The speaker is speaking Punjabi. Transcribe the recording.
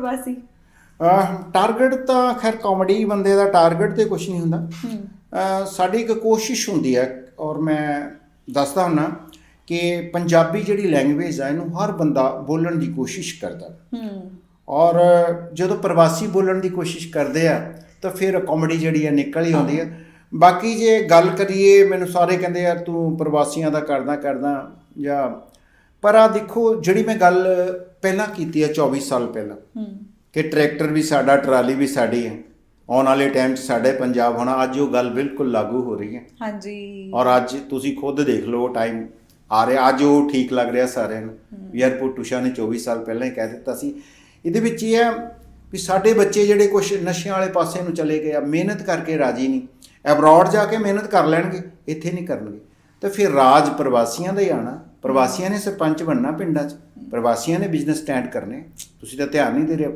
ਪ੍ਰਵਾਸੀ। ਟਾਰਗੇਟ ਤਾਂ ਖੈਰ ਕਾਮੇਡੀ ਬੰਦੇ ਦਾ ਟਾਰਗੇਟ ਤੇ ਕੁਝ ਨਹੀਂ ਹੁੰਦਾ। ਸਾਡੀ ਇੱਕ ਕੋਸ਼ਿਸ਼ ਹੁੰਦੀ ਹੈ ਔਰ ਮੈਂ ਦੱਸਦਾ ਹੁੰਨਾ ਕਿ ਪੰਜਾਬੀ ਜਿਹੜੀ ਲੈਂਗੁਏਜ ਹੈ ਇਹਨੂੰ ਹਰ ਬੰਦਾ ਬੋਲਣ ਦੀ ਕੋਸ਼ਿਸ਼ ਕਰਦਾ। ਹੂੰ। ਔਰ ਜਦੋਂ ਪ੍ਰਵਾਸੀ ਬੋਲਣ ਦੀ ਕੋਸ਼ਿਸ਼ ਕਰਦੇ ਆ ਤਾਂ ਫਿਰ ਕਾਮੇਡੀ ਜਿਹੜੀ ਹੈ ਨਿਕਲ ਹੀ ਆਉਂਦੀ ਹੈ ਬਾਕੀ ਜੇ ਗੱਲ ਕਰੀਏ ਮੈਨੂੰ ਸਾਰੇ ਕਹਿੰਦੇ ਯਾਰ ਤੂੰ ਪ੍ਰਵਾਸੀਆਂ ਦਾ ਕਰਦਾ ਕਰਦਾ ਜਾਂ ਪਰ ਆ ਦੇਖੋ ਜਿਹੜੀ ਮੈਂ ਗੱਲ ਪਹਿਲਾਂ ਕੀਤੀ ਹੈ 24 ਸਾਲ ਪਹਿਲਾਂ। ਕਿ ਟਰੈਕਟਰ ਵੀ ਸਾਡਾ ਟਰਾਲੀ ਵੀ ਸਾਡੀ ਹੈ। ਆਉਣ ਵਾਲੇ ਟਾਈਮ 'ਚ ਸਾਡੇ ਪੰਜਾਬ ਹੋਣਾ ਅੱਜ ਉਹ ਗੱਲ ਬਿਲਕੁਲ ਲਾਗੂ ਹੋ ਰਹੀ ਹੈ। ਹਾਂਜੀ। ਔਰ ਅੱਜ ਤੁਸੀਂ ਖੁਦ ਦੇਖ ਲਓ ਟਾਈਮ ਆ ਰਿਹਾ ਅੱਜ ਉਹ ਠੀਕ ਲੱਗ ਰਿਹਾ ਸਾਰਿਆਂ ਨੂੰ। ਏਅਰਪੋਰਟ ਟੂਸ਼ਾ ਨੇ 24 ਸਾਲ ਪਹਿਲਾਂ ਹੀ ਕਹਿ ਦਿੱਤਾ ਸੀ। ਇਹਦੇ ਵਿੱਚ ਇਹ ਹੈ ਵੀ ਸਾਡੇ ਬੱਚੇ ਜਿਹੜੇ ਕੁਝ ਨਸ਼ਿਆਂ ਵਾਲੇ ਪਾਸੇ ਨੂੰ ਚਲੇ ਗਏ ਆ ਮਿਹਨਤ ਕਰਕੇ ਰਾਜੀ ਨਹੀਂ। ਅਬਰੋਡ ਜਾ ਕੇ ਮਿਹਨਤ ਕਰ ਲੈਣਗੇ ਇੱਥੇ ਨਹੀਂ ਕਰਨਗੇ। ਤੇ ਫਿਰ ਰਾਜ ਪ੍ਰਵਾਸੀਆਂ ਦਾ ਹੀ ਆਣਾ। ਪ੍ਰਵਾਸੀਆਂ ਨੇ ਸਰਪੰਚ ਬਣਨਾ ਪਿੰਡਾਂ 'ਚ। ਪ੍ਰਵਾਸੀਆਂ ਨੇ ਬਿਜ਼ਨਸ ਸਟੈਂਡ ਕਰਨੇ। ਤੁਸੀਂ ਤਾਂ ਧਿਆਨ ਨਹੀਂ ਦੇ ਰਹੇ